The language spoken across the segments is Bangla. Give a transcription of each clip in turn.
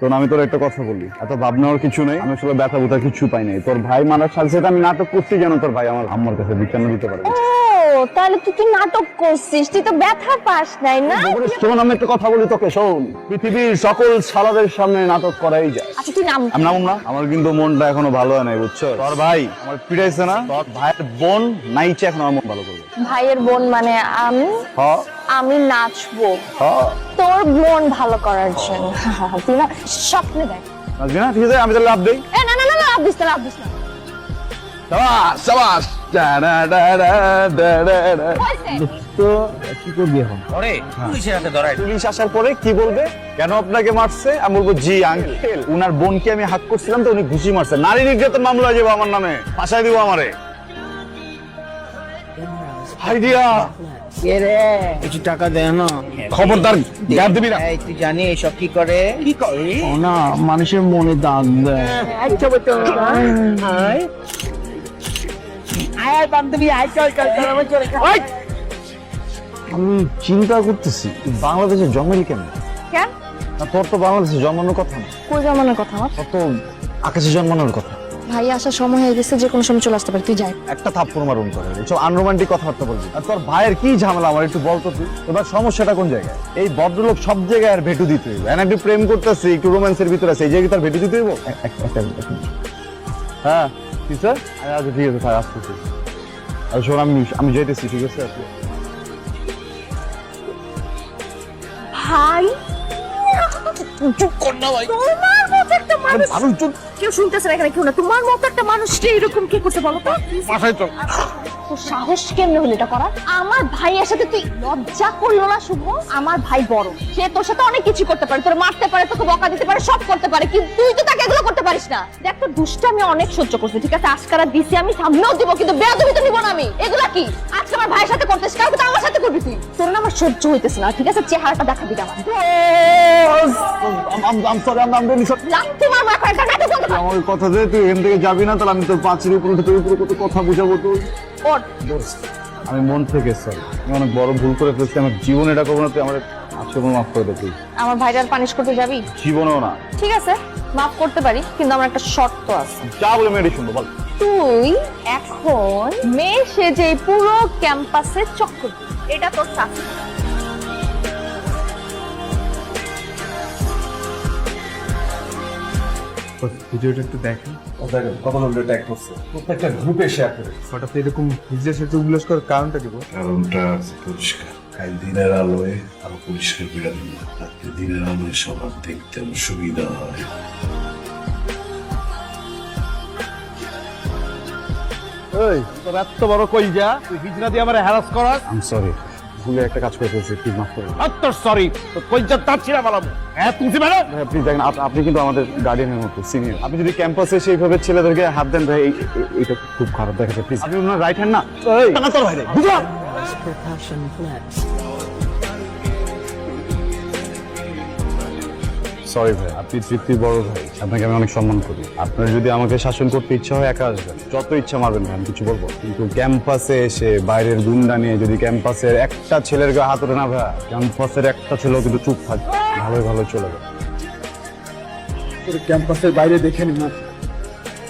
তোর আমি তোর একটা কথা বলি। এত ভাবনার কিছু নেই। আমি আসলে ব্যথা বুথা কিছু পাই নাই। তোর ভাই মারার সাথে সাথে আমি নাটক করছি যেন তোর ভাই আমার আম্মার কাছে বিজ্ঞান দিতে পারে। ও তাহলে তুই কি নাটক করছিস? তুই তো ব্যথা পাস নাই না? শোন আমি একটা কথা বলি তোকে শোন। পৃথিবীর সকল সালাদের সামনে নাটক করাই যায়। আচ্ছা তুই নাম নামুম না? আমার কিন্তু মনটা এখনও ভালো হয় নাই বুঝছ? তোর ভাই আমার পিটাইছে না? তোর ভাইয়ের বোন নাইচে এখন আমার মন ভালো করবে। ভাইয়ের বোন মানে আমি? হ। আমি নাচবো। তোর মন ভালো করার জন্য। তুই না স্বপ্নে দেখ। নাচবি না? ঠিক আছে আমি তাহলে লাভ দেই। এ না না না না লাভ দিস না লাভ দিস না। সাবাস সাবাস। ডা ডা ডা ডা ডা ডা ডা। হয়েছে? তো কি করবি এখন? ওরে পুলিশের হাতে ধরাই পুলিশ আসার পরে কি বলবে? কেন আপনাকে মারছে? আমি বলব জি আঙ্কেল উনার বোনকে আমি হাত করছিলাম তো উনি ঘুষি মারছে। নারী নির্যাতন মামলা হয়ে যাবে আমার নামে। ফাঁসাই দিব আমারে। আইডিয়া কিছু টাকা দে না। খবরদার গাদ দিবি না। এই তুই জানি এসব কি করে? কি করে? ও না মানুষের মনে দাগ দেয়। আচ্ছা বেটো আয়। আয়। বান্ধবী আয় চল চল চল আমার চলে আমি চিন্তা করতেছি বাংলাদেশে জন্মেলি কেন? কেন? তোর তো বাংলাদেশে জমানোর কথা না। কই জমানোর কথা আমার? তোর তো আকাশে জন্মানোর কথা। ভাই আসার সময় হয়ে গেছে যে কোনো সময় চলে আসতে পারে। তুই যাই। একটা থাপ্পড় মারুন করে এসব আনরোমান্টিক কথাবার্তা বলবি আর তোর ভাইয়ের কি ঝামেলা আমার একটু বলতো তুই? এবার সমস্যাটা কোন জায়গায়? এই ভদ্রলোক সব জায়গায় আর ভেটু দিতে হইবে। একটু প্রেম করতেছি একটু রোম্যান্সের ভিতরে আছে এই জায়গায় তার ভেটু দিতে হইব। হ্যাঁ কি স্যার আচ্ছা ঠিক আছে স্যার আসতেছি। আর শোন আমি আমি যেতেছি ঠিক আছে? আচ্ছা। ভাই! চুপ কর না ভাই। তোমার মতো একটা মানুষ আমি কেউ শুনতেছে না এখানে কেউ না। তোমার মতো একটা মানুষকে এরকম কি করতে বলো তো? বাসায় চল। তোর সাহস কেমনে হলো এটা করা আমার ভাইয়ের সাথে তুই লজ্জা করল না শুভ? আমার ভাই বড়। সে তোর সাথে অনেক কিছু করতে পারে। তোর মারতে পারে তোকে বকা দিতে পারে সব করতে পারে কিন্তু তুই তো তাকে এগুলো করতে পারিস না। দেখ তোর দুষ্ট আমি অনেক সহ্য করছি ঠিক আছে? আজকারা দিছি আমি সামনেও দিব কিন্তু বেয়াদবি তো নিব না আমি। এগুলা কি? আজকে আমার ভাইয়ের সাথে করতেছিস কালকে তো আমার সাথে করবি তুই। তোর না আমার সহ্য হইতেছে না ঠিক আছে? চেহারাটা দেখাবি না আমার কথা যে তুই এখান থেকে যাবি না তাহলে আমি তোর পাঁচের উপরে তোর উপরে কত কথা বুঝাবো তুই ওঠ। আমি মন থেকে সরি আমি অনেক বড় ভুল করে ফেলছি আমার জীবন এটা করব না তুই আমার আজকে কোনো মাফ করে দেখি আমার ভাইটার পানিশ করতে যাবি? জীবনেও না। ঠিক আছে মাফ করতে পারি কিন্তু আমার একটা শর্ত আছে। যা বলে মেয়েটি শুনব বল। তুই এখন মেয়ে সেজে পুরো ক্যাম্পাসে চক্কর এটা তোর চাকরি। ভিডিওটা একটু দেখেন। দেখেন ট্যাগ করছে। প্রত্যেকটা গ্রুপে শেয়ার করে হঠাৎ এরকম হিজড়ে সাথে উল্লাস করার কারণটা কি কারণটা পরিষ্কার। কাল দিনের আলোয় আরও পরিষ্কার করে দিল রাত্রে দিনের আলোয় সবার দেখতে সুবিধা হয়। এই তোর এত বড় কই যা? তুই হিজনা দিয়ে আমার হ্যারাস করাস? আই সরি ভুলে একটা কাজ করে ফেলছি প্লিজ মাফ করে তোর সরি কই যা তার ছিড়া বলাবো হ্যাঁ তুমি মানে প্লিজ দেখেন আপনি কিন্তু আমাদের গার্ডিয়ানের মতো সিনিয়র আপনি যদি ক্যাম্পাসে সেইভাবে ছেলেদেরকে হাত দেন ভাই এটা খুব খারাপ দেখাচ্ছে প্লিজ আপনি ওনার রাইট হ্যান্ড না? এই, না তোর ভাই রে সরি ভাই আপনি তৃপ্তির বড় ভাই আপনাকে আমি অনেক সম্মান করি। আপনার যদি আমাকে শাসন করতে ইচ্ছা হয় একা আসবেন। যত ইচ্ছা মারবেন ভাই আমি কিছু বলব। কিন্তু ক্যাম্পাসে এসে বাইরের গুন্ডা নিয়ে যদি ক্যাম্পাসের একটা ছেলের গায়ে হাত ওঠে না ভাই ক্যাম্পাসের একটা ছেলেও কিন্তু চুপ থাকবে। ভালোই ভালো চলে যাবে। ক্যাম্পাসের বাইরে দেখে নি না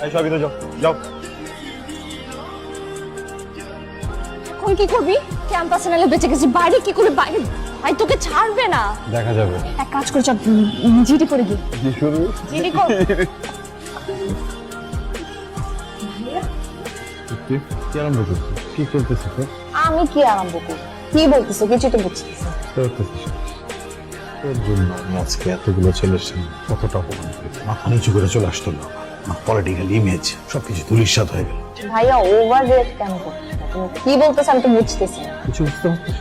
এই সবই তো যাও যাও। এখন কি করবি? ক্যাম্পাসে নালে বেঁচে গেছি বাইরে কি করে বাইরে ভাই তোকে ছাড়বে না। দেখা যাবে। এক কাজ করে চল জিডি করে গিয়ে কি শুরু জিডি কর। কি আরম্ভ করছিস? কি চলতেছে তোর? আমি কি আরম্ভ করব? কি বলতেছো? কিছু তো বুঝতেছি তোর জন্য আমি আজকে এতগুলো ছেলের সামনে কতটা অপমান করি মাথা নিচু করে চলে আসতো না আমার। পলিটিক্যাল ইমেজ সবকিছু ধুলিস্বাদ হয়ে গেল। ভাইয়া ওভার রিয়েক্ট কেন করছ? কি বলতেছো আমি তো বুঝতেছি না। কিছু বুঝতে পারছিস?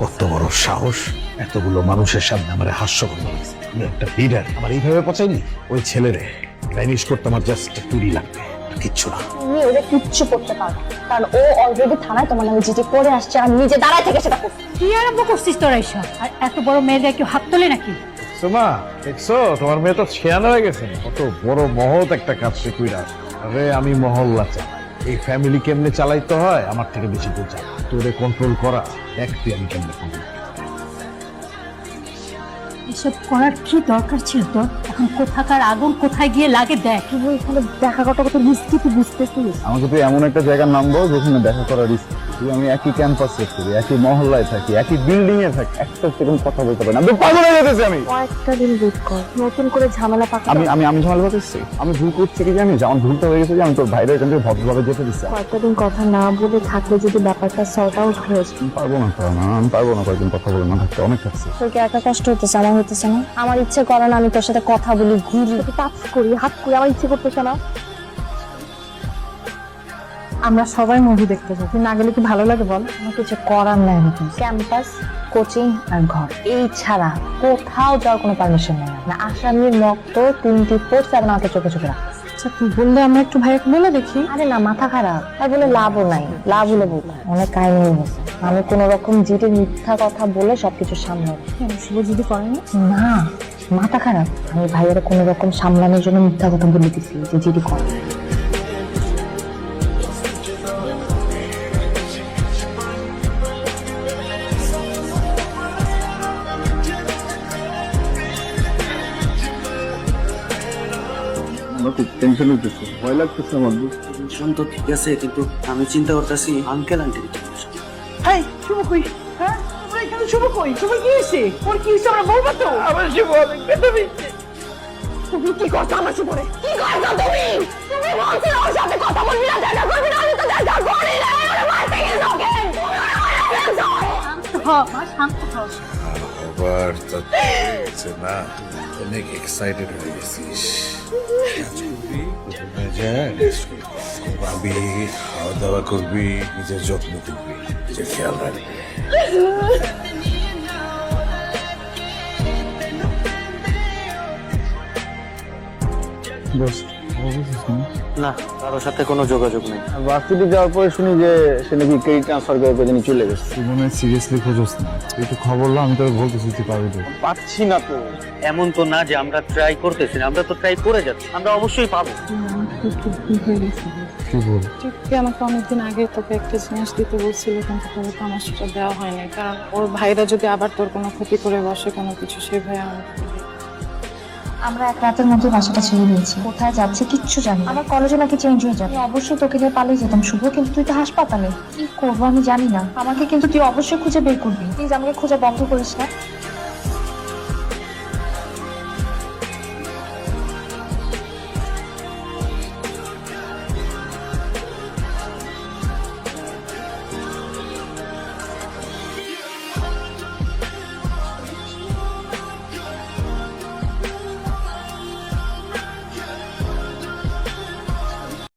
কত বড় সাহস। এতগুলো মানুষের সামনে আমার হাস্যকর লাগছে আমি একটা লিডার আমার এইভাবে পচাইনি? ওই ছেলেরে ভ্যানিশ করতে আমার জাস্ট টুরি লাগবে কিচ্ছু না। তুমি ওদের কিচ্ছু করতে পারবে কারণ ও অলরেডি থানায় তোমার নামে জিডি করে আসছে আর নিজে দাঁড়ায় থেকে সেটা করছে। কি আরম্ভ করছিস তোরা এসব? আর এত বড় মেয়েদের কেউ হাত তোলে নাকি? সোমা দেখছ? তোমার মেয়ে তো ছেয়ানো হয়ে গেছে। কত বড় মহৎ একটা কাজ সে কইরা আরে আমি মহল্লা চালাই এই ফ্যামিলি কেমনে চালাইতে হয়? আমার থেকে বেশি কেউ চালা তোরে কন্ট্রোল করা এক তুই আমি কেমনে কন্ট্রোল এসব করার কি দরকার ছিল তোর? এখন কোথাকার আগুন কোথায় গিয়ে লাগে দেখ। এখানে? দেখা কত কত রিস্কি তুই বুঝতেছিস? আমাকে তুই এমন একটা জায়গার নাম বল যেখানে দেখা করার রিস্ক তুই আমি একই ক্যাম্পাসে করি একই মহল্লায় থাকি একই বিল্ডিং এ থাকি একটা সেকেন্ড কথা বলতে পারি না। আমি পাগল হয়ে যেতেছি আমি। কয়েকটা দিন ওয়েট কর নতুন করে ঝামেলা পাকা আমি আমি আমি ঝামেলা করতেছি আমি ভুল করছি কি জানি? যেমন ভুলটা হয়ে গেছে যে আমি তোর ভাইরা এখান থেকে ভদ্রভাবে যেতে দিচ্ছি। কয়েকটা দিন কথা না বলে থাকলে যদি ব্যাপারটা সর্ট আউট হয়ে যায়। আমি পারব না আমি পারব না কয়েকদিন কথা বলে না থাকতে অনেক থাকছে। তোর কি একা কষ্ট হতেছে আমার হতেছে না? আমার ইচ্ছে করে না আমি তোর সাথে কথা বলি ঘুরি। টাচ করি হাত করি আমার ইচ্ছে করতেছে না। আমরা সবাই মুভি দেখতে যাই। তুই না গেলে কি ভালো লাগে বল? আমার কিছু করার নাই ক্যাম্পাস কোচিং আর ঘর। এই ছাড়া কোথাও যাওয়ার কোনো পারমিশন নেই। না আসামির মতো তিনটি পোস্ট আর আমাকে চোখে চোখে রাখ। আচ্ছা তুই বললে আমরা একটু ভাইয়াকে বলে দেখি। আরে না মাথা খারাপ। আর বলে লাভও নাই। লাভ হলে বল অনেক কাহিনী হয়েছে আমি কোন রকম জিটির মিথ্যা কথা বলে সবকিছু শুভ যদি করেনি না মাথা খারাপ। আমি ভাইয়ের কোনো রকম সামলানোর জন্য মিথ্যা কথা বলে দিছি যে জিডি কর। আমার খুব টেনশন হচ্ছে ভয় লাগতেছে আমার টেনশন তো ঠিক আছে কিন্তু আমি চিন্তা করতেছি আঙ্কেল আন্টি হাই শুভ কই? হ্যাঁ? তোমরা এখানে শুভ কই? শুভ কি হয়েছে? ওর কি হয়েছে? আমরা বলব তো। আমার শুভ পেয়েছে তুমি। কি করছ আমার সুপরে কি করছ তুমি? তুমি বলছো ওর সাথে কথা বলবি না দেখা করবি না আমি তো দেখা করি না। ওরে মারতে গেছো ওকে শান্ত হ শান্ত হ আবার তো না অনেক এক্সাইটেড হয়ে গেছিস। করবি রুমে যা rest করবি। ঘুমাবি খাওয়া দাওয়া করবি নিজের যত্ন করবি নিজের খেয়াল রাখবি না কারোর সাথে কোনো যোগাযোগ নেই। ভার্সিটি যাওয়ার পরে শুনি যে সে নাকি ক্রেডিট ট্রান্সফার করে কোথায় চলে গেছে। সিরিয়াসলি খোঁজস না। তুই খবর লো আমি তোর বলতেছি তুই পারবি তো। পাচ্ছি না তো। এমন তো না যে আমরা ট্রাই করতেছি না আমরা তো ট্রাই করে যাচ্ছি। আমরা অবশ্যই পাবো। কি বল? টিপকে আমাকে অনেকদিন আগে তোকে একটা জিনিস দিতে বলছিল কিন্তু তোর তো আমার সেটা দেওয়া হয়নি। কারণ ওর ভাইরা যদি আবার তোর কোনো ক্ষতি করে বসে কোনো কিছু সে ভাই আমাকে। আমরা এক রাতের মধ্যে বাসাটা ছেড়ে দিয়েছি। কোথায় যাচ্ছে কিচ্ছু জানি আমার কলেজে নাকি চেঞ্জ হয়ে যাবে। অবশ্যই তোকে নিয়ে পালিয়ে যেতাম, শুভ, কিন্তু তুই তো হাসপাতালে। কি করব আমি জানি না। আমাকে কিন্তু তুই অবশ্যই খুঁজে বের করবি। প্লিজ আমাকে খুঁজে বন্ধ করিস না।